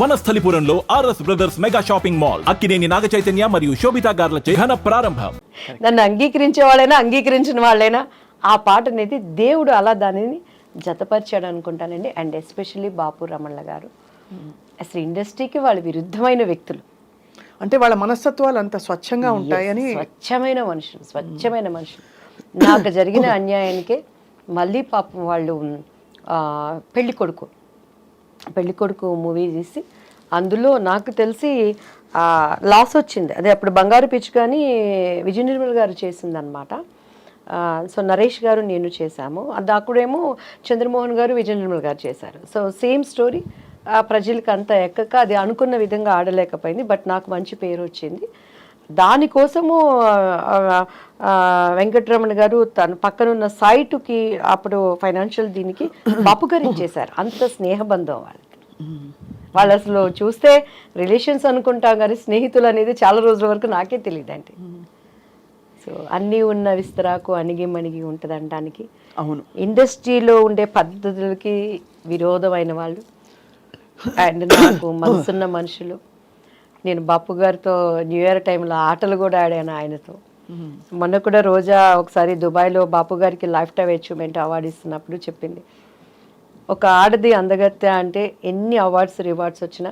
వనస్థలిపురంలో RS brothers mega shopping mall Akkineni Naga Chaitanya మరియు శోభితా గార్లచే ఘన ప్రారంభం. నన్ను అంగీకరించే వాళ్ళైనా అంగీకరించిన వాళ్ళైనా ఆ పాట అనేది దేవుడు అలా దానిని జతపరిచాడు అనుకుంటానండి. అండ్ ఎస్పెషల్లీ బాపు రమణ గారు. అసలు ఇండస్ట్రీకి వాళ్ళు విరుద్ధమైన వ్యక్తులు. అంటే వాళ్ళ మనస్తత్వాలు అంత స్వచ్ఛంగా ఉంటాయని స్వచ్ఛమైన మనుషులు స్వచ్ఛమైన మనుషులు. నాకు జరిగిన అన్యాయానికే మళ్ళీ పాపం వాళ్ళు ఆ, పెళ్ళి కొడుకు. పెళ్ళికొడుకు మూవీ తీసి అందులో నాకు తెలిసి లాస్ వచ్చింది. అదే అప్పుడు బంగారు పిచ్చి కానీ విజయ నిర్మల్ గారు చేసింది అనమాట సో నరేష్ గారు నేను చేశాము. అది అక్కడేమో చంద్రమోహన్ గారు విజయ నిర్మల్ గారు చేశారు. సో సేమ్ స్టోరీ ఆ ప్రజలకు అంతా ఎక్కక అది అనుకున్న విధంగా ఆడలేకపోయింది. బట్ నాకు మంచి పేరు వచ్చింది. దానికోసము వెంకటరమణ గారు తన పక్కనున్న సైటుకి అప్పుడు ఫైనాన్షియల్ దీనికి ఇచ్చేశారు అంత స్నేహబంధం వాళ్ళకి. వాళ్ళు అసలు చూస్తే రిలేషన్స్ అనుకుంటాం కానీ స్నేహితులు అనేది చాలా రోజుల వరకు నాకే తెలియదండి సో అన్నీ ఉన్న విస్తరాకు అణిగి మణిగి ఉంటుంది అనడానికి. అవును. ఇండస్ట్రీలో ఉండే పద్ధతులకి విరోధమైన వాళ్ళు. అండ్ నాకు మనసున్న మనుషులు. నేను బాపు గారితో న్యూ ఇయర్ టైంలో ఆటలు కూడా ఆడాను ఆయనతో. మొన్న కూడా రోజా ఒకసారి దుబాయ్లో బాపు గారికి లైఫ్ టైం అచీవ్మెంట్ అవార్డు ఇస్తున్నప్పుడు చెప్పింది. ఒక ఆడది అందగత్తె అంటే ఎన్ని అవార్డ్స్ రివార్డ్స్ వచ్చినా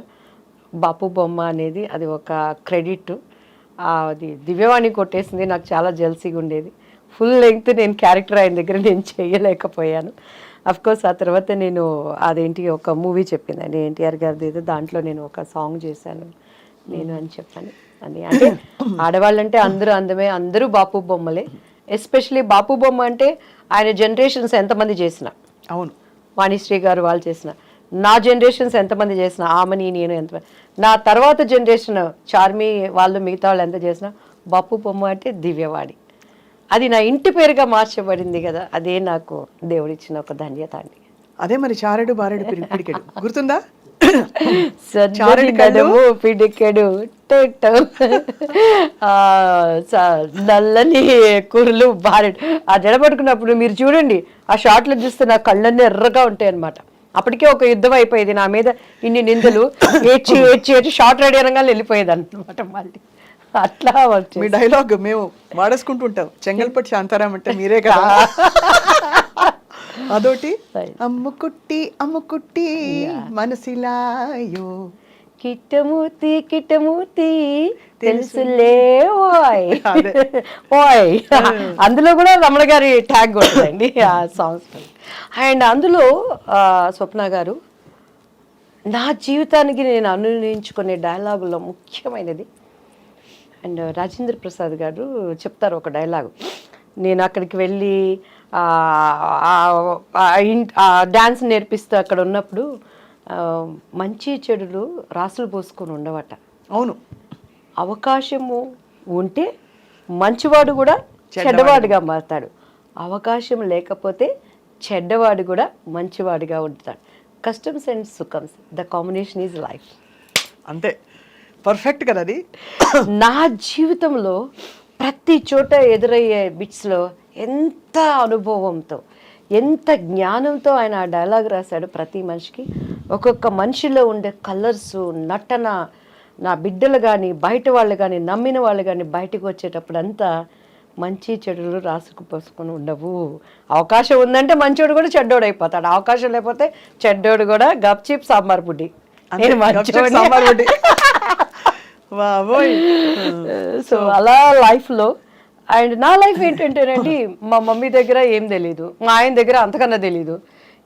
బాపు బొమ్మ అనేది అది ఒక క్రెడిట్. అది దివ్యవాణి కొట్టేసింది నాకు చాలా జల్సీగా ఉండేది. ఫుల్ లెంగ్త్ నేను క్యారెక్టర్ ఆయన దగ్గర నేను చేయలేకపోయాను. కోర్స్ ఆ తర్వాత నేను అదేంటి ఒక మూవీ చెప్పిందండి ఎన్టీఆర్ గారిది ఏదో దాంట్లో నేను ఒక సాంగ్ చేశాను. నేను అని చెప్పాను. అని అంటే ఆడవాళ్ళంటే అందరూ అందమే అందరూ బాపు బొమ్మలే. ఎస్పెషలీ బాపు బొమ్మ అంటే ఆయన జనరేషన్స్ ఎంతమంది చేసిన. అవును. వాణిశ్రీ గారు వాళ్ళు చేసిన. నా జనరేషన్స్ ఎంతమంది చేసిన ఆమెని నేను ఎంత నా తర్వాత జనరేషన్ చార్మి వాళ్ళు మిగతా వాళ్ళు ఎంత చేసిన బాపు బొమ్మ అంటే దివ్యవాణి. అది నా ఇంటి పేరుగా మార్చబడింది కదా అదే నాకు దేవుడిచ్చిన ఒక ధన్యత అండి. అదే మరి చారెడు బారెడు పిడికెడు. గుర్తుందా? పిడికెడు. నల్లని కురులు బారెడు ఆ జడ పట్టుకున్నప్పుడు మీరు చూడండి ఆ షార్ట్లో చూస్తే నా కళ్ళన్నీ ఎర్రగా ఉంటాయి అనమాట అప్పటికే ఒక యుద్ధం అయిపోయేది నా మీద ఇన్ని నిందలు. ఏడ్చి ఏడ్చి ఏడ్చి షార్ట్ రెడీ అనగానే వెళ్ళిపోయేది అనమాట మళ్ళీ. అట్లా వచ్చి మీ డైలాగ్ మేము వాడేసుకుంటుంటాం చెంగల్పట్టి శాంతారాం అంటే మీరే కదా. అదోటి? Right. అమ్ముకుట్టి అమ్ముకుట్టి మనసిలాయో. కిట్టమూర్తి కిట్టమూర్తి తెలుసులే. ఓయ్. ఓయ్. అందులో కూడా రమణ గారి ట్యాగ్ ఉంటుందండి ఆ సాంగ్స్ అండ్ అందులో స్వప్న గారు నా జీవితానికి నేను అనునించుకునే డైలాగుల్లో ముఖ్యమైనది. అండ్ రాజేంద్ర ప్రసాద్ గారు చెప్తారు ఒక డైలాగ్. నేను అక్కడికి వెళ్ళి డ్యాన్స్ నేర్పిస్తూ అక్కడ ఉన్నప్పుడు మంచి చెడులు రాసులు పోసుకొని ఉండవట. అవును. అవకాశము ఉంటే మంచివాడు కూడా చెడ్డవాడిగా మారుతాడు. అవకాశం లేకపోతే చెడ్డవాడు కూడా మంచివాడిగా ఉంటాడు. కస్టమ్స్ అండ్ సుఖమ్స్ ద కాంబినేషన్ ఈజ్ లైఫ్ అంతే. పర్ఫెక్ట్ కదా అది. నా జీవితంలో ప్రతి చోట ఎదురయ్యే బిట్స్లో ఎంత అనుభవంతో ఎంత జ్ఞానంతో ఆయన ఆ డైలాగ్ రాశాడు ప్రతి మనిషికి ఒక్కొక్క మనిషిలో ఉండే కలర్స్ నటన నా బిడ్డలు కానీ బయట వాళ్ళు కానీ నమ్మిన వాళ్ళు కానీ బయటకు వచ్చేటప్పుడు అంతా మంచి చెడులు రాసుకు పోసుకొని ఉండవు అవకాశం ఉందంటే మంచోడు కూడా చెడ్డోడు అయిపోతాడు అవకాశం లేకపోతే చెడ్డోడు కూడా గప్చిప్ సాంబార్ పుడ్డి నేను మంచోడిని. సాంబార్ వడ్డీ. సో అలా లైఫ్లో. అండ్ నా లైఫ్ ఏంటంటేనండి మా మమ్మీ దగ్గర ఏం తెలీదు. మా ఆయన దగ్గర అంతకన్నా తెలీదు.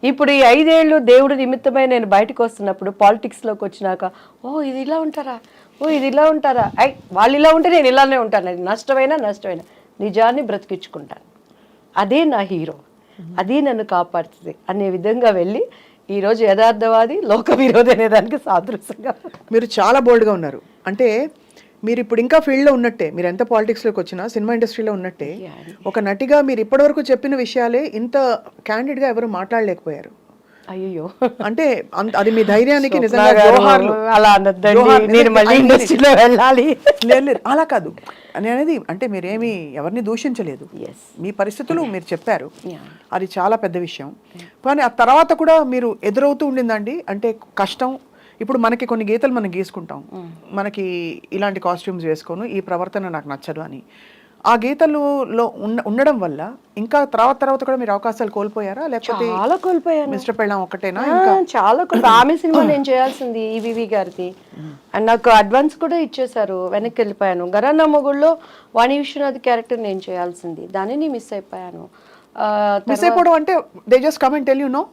ఇప్పుడు ఈ ఐదేళ్ళు దేవుడు నిమిత్తమై నేను బయటకు వస్తున్నప్పుడు పాలిటిక్స్లోకి వచ్చినాక ఓ ఇది ఇలా ఉంటారా? ఓ ఇది ఇలా ఉంటారా? ఐ వాళ్ళు ఇలా ఉంటే నేను ఇలానే ఉంటాను. అది నష్టమైనా నష్టమైనా. నిజాన్ని బ్రతికించుకుంటాను. అదే నా హీరో. అదే నన్ను కాపాడుతుంది అనే విధంగా వెళ్ళి ఈరోజు యథార్థవాది లోక విరోధి అనే దానికి సాదృశ్యంగా. మీరు చాలా బోల్డ్గా ఉన్నారు. అంటే మీరు ఇప్పుడు ఇంకా ఫీల్డ్లో ఉన్నట్టే మీరు ఎంత పాలిటిక్స్లోకి వచ్చినా సినిమా ఇండస్ట్రీలో ఉన్నట్టే ఒక నటిగా మీరు ఇప్పటివరకు చెప్పిన విషయాలే ఇంత క్యాండిడ్గా ఎవరు మాట్లాడలేకపోయారు. అయ్యో అంటే అది మీ ధైర్యానికి నిజంగా. అలా అనొద్దండి. జోహార్. నేను నిజంగా మళ్ళీ ఐదు ఇండస్ట్రీలో వెళ్ళాలి. లేదు లేదు అలా కాదు. అని అనేది అంటే మీరేమి ఎవరిని దూషించలేదు. మీ పరిస్థితులు మీరు చెప్పారు. అది చాలా పెద్ద విషయం. కానీ ఆ తర్వాత కూడా మీరు ఎదురవుతూ ఉండిందండి. అంటే కష్టం. ఇప్పుడు మనకి కొన్ని గీతలు మనం గీసుకుంటాం. మనకి ఇలాంటి కాస్ట్యూమ్స్ వేసుకోను. ఈ ప్రవర్తన నాకు నచ్చదు అని. ఆ గీతలలో ఉన్న ఉండడం వల్ల ఇంకా తర్వాత తర్వాత కూడా మీరు అవకాశాలు కోల్పోయారా? లేకపోతే చాలా కోల్పోయాను. మిస్టర్ పెళ్ళాం ఒకటేనా ఆ, చాలా ఆమె సినిమా నేను చేయాల్సింది ఈవివి గారిది. అండ్ నాకు అడ్వాన్స్ కూడా ఇచ్చేశారు వెనక్కి వెళ్ళిపోయాను. గరానా మొగుళ్ళలో వాణి విశ్వనాథ్ క్యారెక్టర్ నేను చేయాల్సింది. దానిని మిస్ అయిపోయాను. ఆ, మిస్ అయిపోవడం అంటే they just comment tell you know?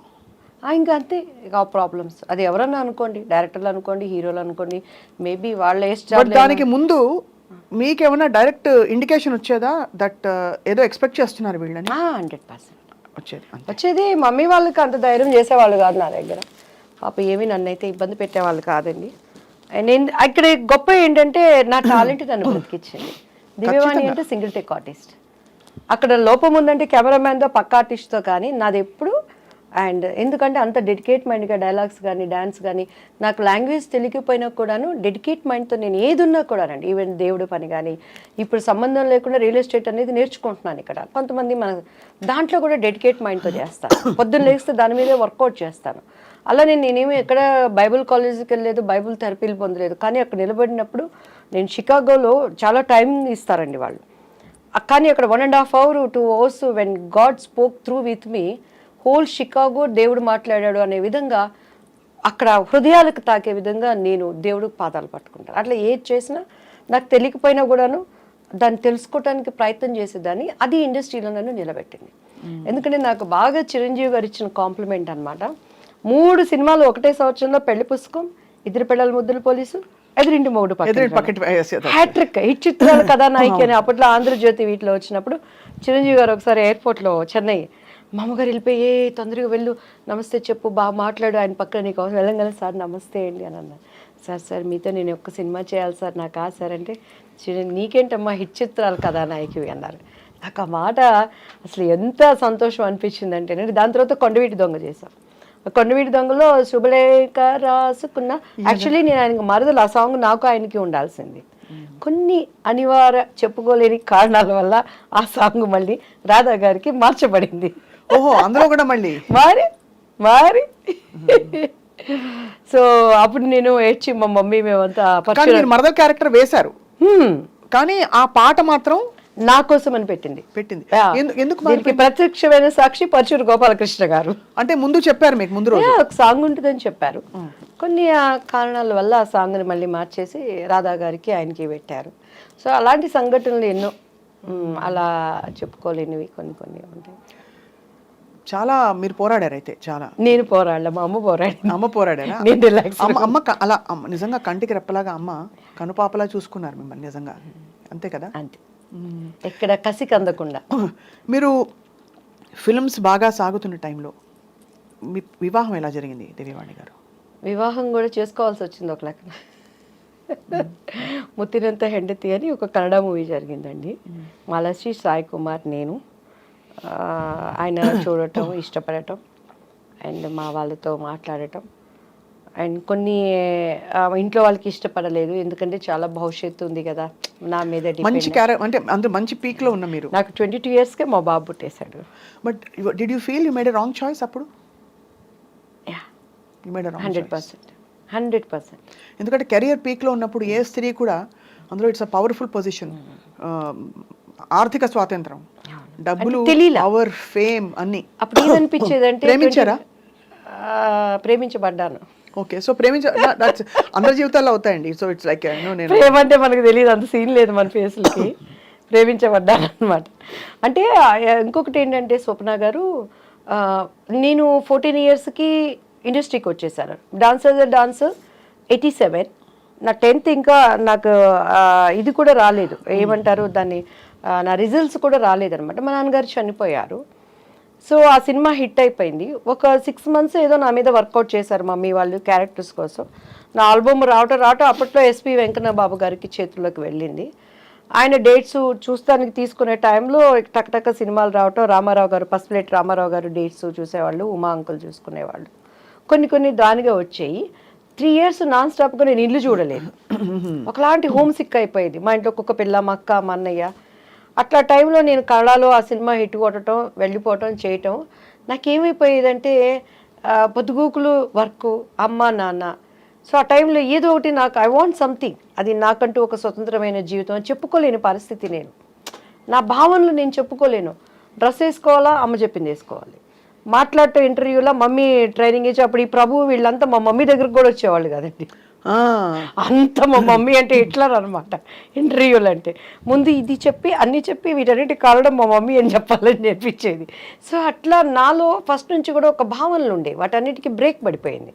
ఆ, ఇంకా అంతే. ఇక ప్రాబ్లమ్స్. అది ఎవరన్నా అనుకోండి డైరెక్టర్లు అనుకోండి హీరోలు అనుకోండి మేబీ వాళ్ళ స్టార్ దానికి ముందు మీకేమైనా డైరెక్ట్ ఇండికేషన్ వచ్చేదా దట్ ఏదో ఎక్స్పెక్ట్ చేస్తున్నారు వీళ్ళని? Hundred percent. వచ్చేది వచ్చేది మమ్మీ వాళ్ళకి అంత ధైర్యం చేసేవాళ్ళు కాదు నా దగ్గర. పాప ఏమీ నన్ను అయితే ఇబ్బంది పెట్టేవాళ్ళు కాదండి. నేను ఇక్కడ గొప్ప ఏంటంటే నా టాలెంట్ నన్ను బ్రతికిచ్చింది. దివ్యవాణి అంటే సింగిల్ టెక్ ఆర్టిస్ట్. అక్కడ లోపం ఉందంటే కెమెరామ్యాన్తో పక్క ఆర్టిస్ట్తో కానీ నాది ఎప్పుడు అండ్ ఎందుకంటే అంత డెడికేట్ మైండ్గా డైలాగ్స్ కానీ డ్యాన్స్ కానీ నాకు లాంగ్వేజ్ తెలియకపోయినా కూడాను డెడికేట్ మైండ్తో నేను ఏది ఉన్నా కూడానండి ఈవెన్ దేవుడి పని కానీ ఇప్పుడు సంబంధం లేకుండా రియల్ ఎస్టేట్ అనేది నేర్చుకుంటున్నాను ఇక్కడ. కొంతమంది మన దాంట్లో కూడా డెడికేట్ మైండ్తో చేస్తాను పొద్దున్న లేస్తే దాని మీదే వర్కౌట్ చేస్తాను. అలా నేను నేనేమి ఎక్కడ బైబుల్ కాలేజీకి వెళ్ళలేదు బైబుల్ థెరపీలు పొందలేదు కానీ అక్కడ నిలబడినప్పుడు నేను షికాగోలో చాలా టైం ఇస్తారండి వాళ్ళు. కానీ అక్కడ one and half hour two hours when God spoke through with me whole Chicago దేవుడు మాట్లాడాడు అనే విధంగా అక్కడ హృదయాలకు తాకే విధంగా నేను దేవుడు పాదాలు పట్టుకుంటాను. అట్లా ఏది చేసినా నాకు తెలియకపోయినా కూడాను దాన్ని తెలుసుకోవడానికి ప్రయత్నం చేసేదాన్ని. అది ఇండస్ట్రీలో నన్ను నిలబెట్టింది ఎందుకంటే నాకు బాగా చిరంజీవి గారు ఇచ్చిన కాంప్లిమెంట్ అన్నమాట. మూడు సినిమాలు ఒకటే సంవత్సరంలో పెళ్ళి పుస్తకం ఇద్దరు పిల్లల ముద్దుల పోలీసు ఎదురింటి yes. హ్యాట్రిక్ హిట్ చిత్రాల కథానాయిక అని అప్పట్లో ఆంధ్రజ్యోతి వీటిలో వచ్చినప్పుడు చిరంజీవి గారు ఒకసారి ఎయిర్పోర్ట్లో చెన్నై మా అమ్మగారు వెళ్ళిపోయి "ఏ, తొందరగా వెళ్ళు. నమస్తే చెప్పు. బాగా మాట్లాడు. ఆయన పక్కన నీకు అవసరం సార్. నమస్తే అండి అని అన్నారు. సార్ సార్ మీతో నేను ఒక్క సినిమా చేయాలి సార్. నాకు ఆ సార్ అంటే "చిరం- నీకేంటమ్మా హిట్ చిత్రాల కథానాయకువి అన్నారు. నాకు ఆ మాట అసలు ఎంత సంతోషం అనిపించింది అంటే దాని తర్వాత కొండవీటి దొంగ చేశాం. కొండవీటి దొంగలో శుభలేఖ రాసుకున్న యాక్చువల్లీ నేను ఆయనకు మరదలు. ఆ సాంగ్ నాకు ఆయనకి ఉండాల్సింది. కొన్ని అనివార్య చెప్పుకోలేని కారణాల వల్ల ఆ సాంగ్ మళ్ళీ రాధా గారికి మార్చబడింది. ఓహో అందులో కూడా మళ్ళీ? మరి మరి. సో అప్పుడు నేను ఏడ్చి మా మమ్మీ మేమంతా కానీ పక్షుల మీరు మరదల్ క్యారెక్టర్ వేశారు. కానీ ఆ పాట మాత్రం నా కోసం అని పెట్టింది. పెట్టింది ఎందుకు దీనికి ప్రత్యక్షమైన సాక్షి పరచూరు గోపాలకృష్ణ గారు. అంటే ముందు చెప్పారు మీకు ముందు రోజు? ఒక సాంగ్ ఉంటుందని చెప్పారు. కొన్ని ఆ కారణాల వల్ల ఆ సాంగ్ని మళ్ళీ మార్చేసి రాధా గారికి ఆయనకి పెట్టారు. సో అలాంటి సంఘటనలు ఎన్నో అలా చెప్పుకోలేనివి కొన్ని కొన్ని ఉంటాయి. చాలా మీరు పోరాడారు అయితే చాలా. నేను పోరాడలే మా అమ్మ పోరాడి అమ్మ పోరాడారా? నేను రిలాక్స్ అమ్మ అమ్మ క- అలా అమ్మ నిజంగా కంటికి రెప్పలాగా అమ్మ కనుపాపలా చూసుకున్నారు మిమ్మల్ని నిజంగా. అంతే కదా? అంతే. ఎక్కడ కసికి అందకుండా మీరు ఫిల్మ్స్ బాగా సాగుతున్న టైంలో మీ వివాహం ఎలా జరిగింది దేవివాణి గారు? వివాహం కూడా చేసుకోవాల్సి వచ్చింది ఒక లెక్కన ముత్తినంత హెండతి అని ఒక కన్నడ మూవీ జరిగిందండి. మాలశ్రీ సాయి కుమార్ నేను. ఆయన చూడటం ఇష్టపడటం అండ్ మా వాళ్ళతో మాట్లాడటం. అండ్ కొన్ని ఇంట్లో వాళ్ళకి ఇష్టపడలేదు. ఎందుకంటే చాలా భవిష్యత్తు ఉంది కదా. నా మీద మంచి అంటే అందరూ మంచి పీక్లో ఉన్న మీరు. నాకు ట్వంటీ టూ ఇయర్స్కే మా బాబు పుట్టేశాడు. But did you feel you made a wrong choice అప్పుడు? హండ్రెడ్ పర్సెంట్ హండ్రెడ్ పర్సెంట్ ఎందుకంటే కెరియర్ పీక్లో ఉన్నప్పుడు ఏ స్త్రీ కూడా అందులో ఇట్స్ అ పవర్ఫుల్ పొజిషన్ ఆర్థిక స్వాతంత్రం. డబ్బులు. పవర్ ఫేమ్ అన్ని. అప్పుడు ఏమనిపించేది అంటే ప్రేమించారా? ప్రేమించబడ్డాను. ఓకే సో ప్రేమించ అందరి జీవితాల్లో అవుతాయండి. సో ఇట్స్ లైక్ నేను ప్రేమ అంటే మనకు తెలియదు అంత సీన్ లేదు మన ఫేస్లకి ప్రేమించబడ్డాను అనమాట అంటే ఇంకొకటి ఏంటంటే స్వప్న గారు నేను ఫోర్టీన్ ఇయర్స్కి ఇండస్ట్రీకి వచ్చేసాను. Dance as dance eighty seven నా టెన్త్ ఇంకా నాకు ఇది కూడా రాలేదు. ఏమంటారు దాన్ని? నా రిజల్ట్స్ కూడా రాలేదన్నమాట. మా నాన్నగారు చనిపోయారు. సో ఆ సినిమా హిట్ అయిపోయింది. ఒక సిక్స్ మంత్స్ ఏదో నా మీద వర్కౌట్ చేశారు మమ్మీ వాళ్ళు క్యారెక్టర్స్ కోసం. నా ఆల్బమ్ రావటం రావటం అప్పట్లో ఎస్పి వెంకన్న బాబు గారికి చేతుల్లోకి వెళ్ళింది. ఆయన డేట్స్ చూస్తానికి తీసుకునే టైంలో టక్ టక్ సినిమాలు రావటం రామారావు గారు పసుపులేటి రామారావు గారు డేట్స్ చూసేవాళ్ళు ఉమా అంకుల్ చూసుకునేవాళ్ళు. కొన్ని కొన్ని దానిగా వచ్చాయి. త్రీ ఇయర్స్ నాన్ స్టాప్గా నేను ఇల్లు చూడలేదు. ఒకలాంటి హోమ్ సిక్ అయిపోయేది. మా ఇంట్లో ఒక్కొక్క పిల్ల మా అక్క మా అన్నయ్య అట్లా టైంలో నేను కళలో ఆ సినిమా హిట్ కొట్టడం వెళ్ళిపోవటం చేయటం నాకేమైపోయేదంటే పొద్దుగూకులు వర్క్ అమ్మ నాన్న. సో ఆ టైంలో ఏదో ఒకటి నాకు ఐ వాంట్ సంథింగ్ అది నాకంటూ ఒక స్వతంత్రమైన జీవితం చెప్పుకోలేని పరిస్థితి నేను. నా భావనలు నేను చెప్పుకోలేను. డ్రెస్ వేసుకోవాలా? అమ్మ చెప్పింది వేసుకోవాలి. మాట్లాడటం ఇంటర్వ్యూలో మమ్మీ ట్రైనింగ్ ఇచ్చి అప్పుడు ఈ ప్రభు వీళ్ళంతా మా మమ్మీ దగ్గరకు కూడా వచ్చేవాళ్ళు కదండి. అంత మా మమ్మీ అంటే హిట్లర్ అనమాట ఇంటర్వ్యూలు అంటే. ముందు ఇది చెప్పి అన్ని చెప్పి వీటన్నిటి కారణం మా మమ్మీ అని చెప్పాలని నేర్పించేది. సో అట్లా నాలో ఫస్ట్ నుంచి కూడా ఒక భావనలు ఉండే. వాటన్నిటికీ బ్రేక్ పడిపోయింది.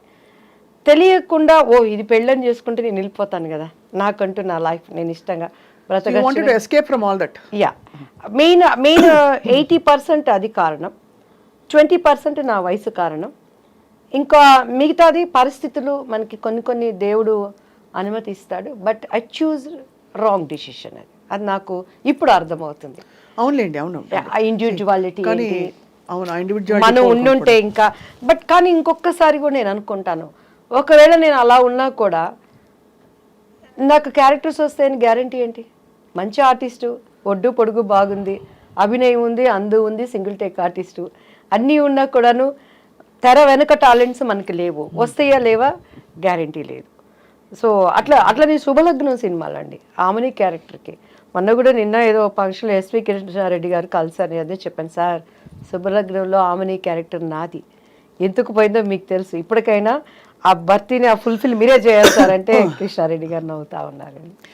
తెలియకుండా ఓ ఇది పెళ్ళని చేసుకుంటే నేను వెళ్ళిపోతాను కదా. నాకంటూ నా లైఫ్ నేను ఇష్టంగా yeah main main eighty percent అది కారణం. ట్వంటీ పర్సెంట్ నా వయసు కారణం. ఇంకా మిగతాది పరిస్థితులు మనకి కొన్ని కొన్ని దేవుడు అనుమతిస్తాడు but I choose wrong decision అది. అది నాకు ఇప్పుడు అర్థమవుతుంది. అవునులేండి అవును. ఇండివిజువాలిటీ అవును మనం ఉండుంటే ఇంకా బట్ కానీ ఇంకొకసారి కూడా నేను అనుకుంటాను. ఒకవేళ నేను అలా ఉన్నా కూడా నాకు క్యారెక్టర్స్ వస్తాయని గ్యారంటీ ఏంటి? మంచి ఆర్టిస్టు ఒడ్డు పొడుగు బాగుంది అభినయం ఉంది అందు ఉంది సింగిల్ టేక్ ఆర్టిస్టు అన్నీ ఉన్నా కూడాను తెర వెనక టాలెంట్స్ మనకి లేవు. వస్తాయా లేవా? గ్యారంటీ లేదు. సో అట్లా అట్లా నేను శుభలగ్నం సినిమాలు అండి ఆమెని క్యారెక్టర్కి మొన్న కూడా నిన్న ఏదో ఫంక్షన్లో ఎస్వి కృష్ణారెడ్డి గారు కలిసారు. అదే చెప్పాను సార్ శుభలగ్నంలో ఆమెని క్యారెక్టర్ నాది. ఎందుకు పోయిందో మీకు తెలుసు. ఇప్పటికైనా ఆ భర్తీని ఆ ఫుల్ఫిల్ మీరే చేయాలి సార్. అంటే కృష్ణారెడ్డి గారు నవ్వుతా ఉన్నారండి.